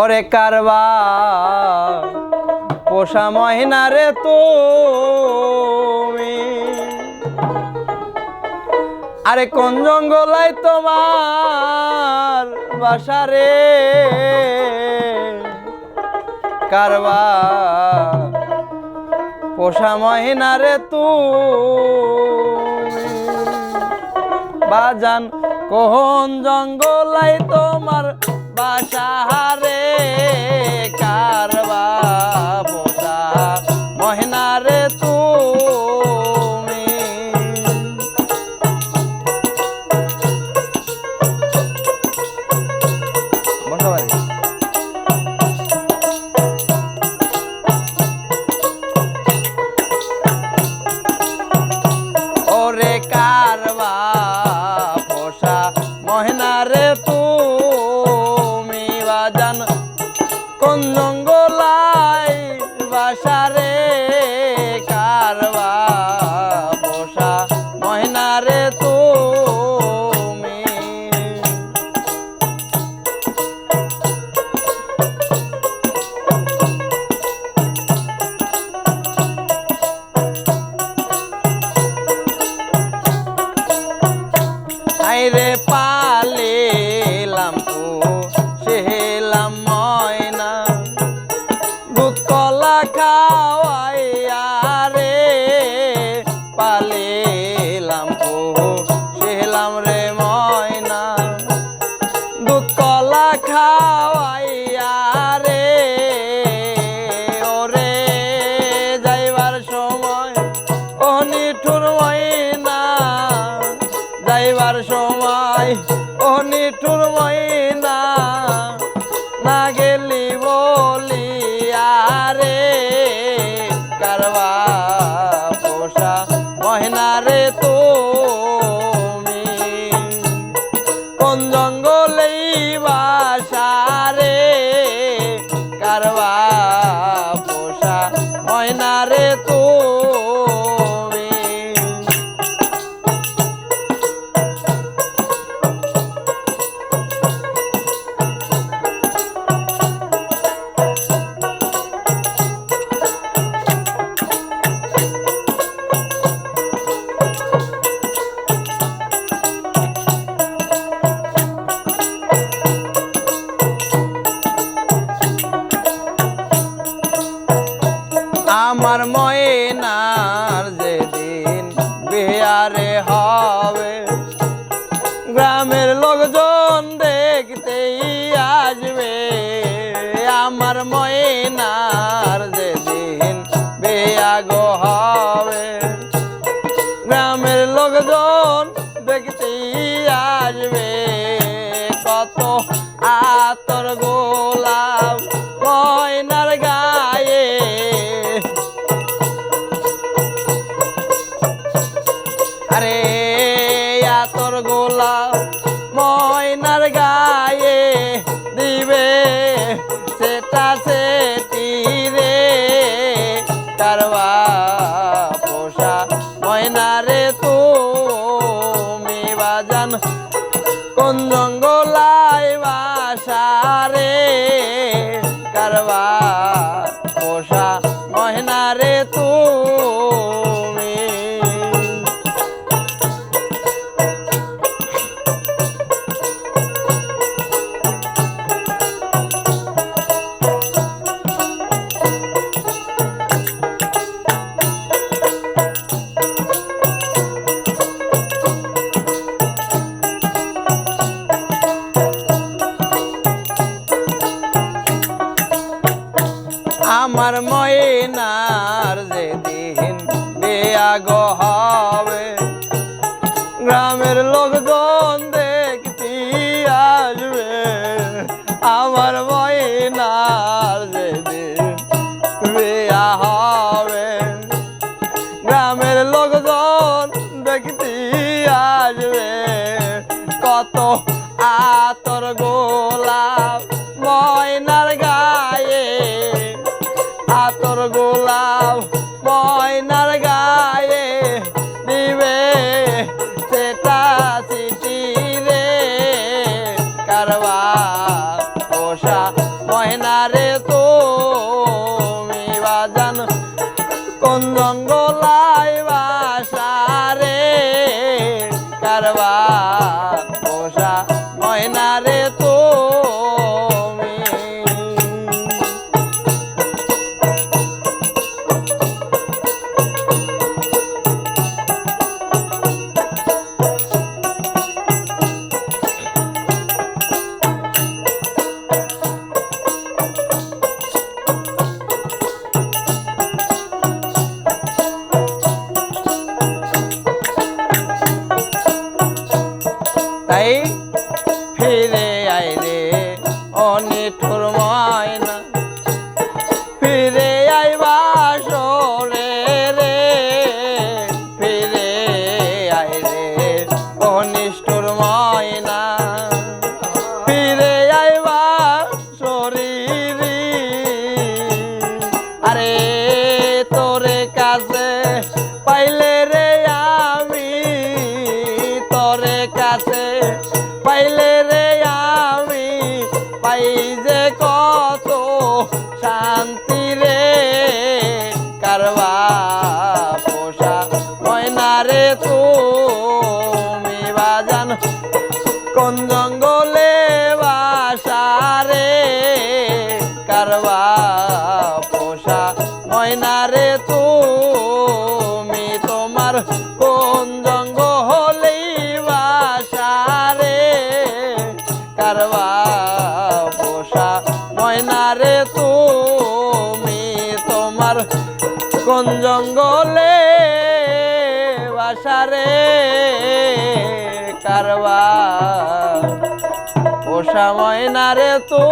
ওরে কারবা পোষা মহিনা রে তুমি। আরে কোন জঙ্গলাই তোমার বাসা রে? কারবা পোষা মহিনা রে তুমি। বাজান, কোন জঙ্গলাই তোমার বাসা রে কারবা পোষা মহিনা রে কোন জঙ্গলাই বাসা রে কারবা পোষা মহিনা রে তুমি। আইরে পালিলাম যাইবার সময় ও নিঠুর ময়না আমার ময়নার যেদিন বিহারে হবে গ্রামের লোকজন দেখতেই আসবে। আমার ময়নার যেদিন বেয়াগো হবে কোন জঙ্গলায় বাসা রে? কারবা বেয়াগ হবে গ্রামের লোকজন দেখতে আসবে। আমার ময়নার যেদিন হবে। গ্রামের লোকজন দেখতে আসবে। কত আতর গোলাপ ময়নার গায়ে। আতর গোলাপ ময়নার গায়ে ফিরে আইরে অনিঠুর ময়না। ফিরে আইবা সরে রে, ফিরে আইরে অনিষ্ঠুর ময়না। ফিরে আইবা শরীরি আরে তোরে কাছে পাইলে রে আমি, তোরে কাছে ময়না রে তুমি বাজান। কোন জঙ্গলে বাসারে কারবা পোষা ময়না রে তুমি তোমার। কোন জঙ্গলে বাসারে কারবা পোষা ময়না রে তুমি তোমার। কোন জঙ্গলে বাসারে কারবা ও সময় না রে তো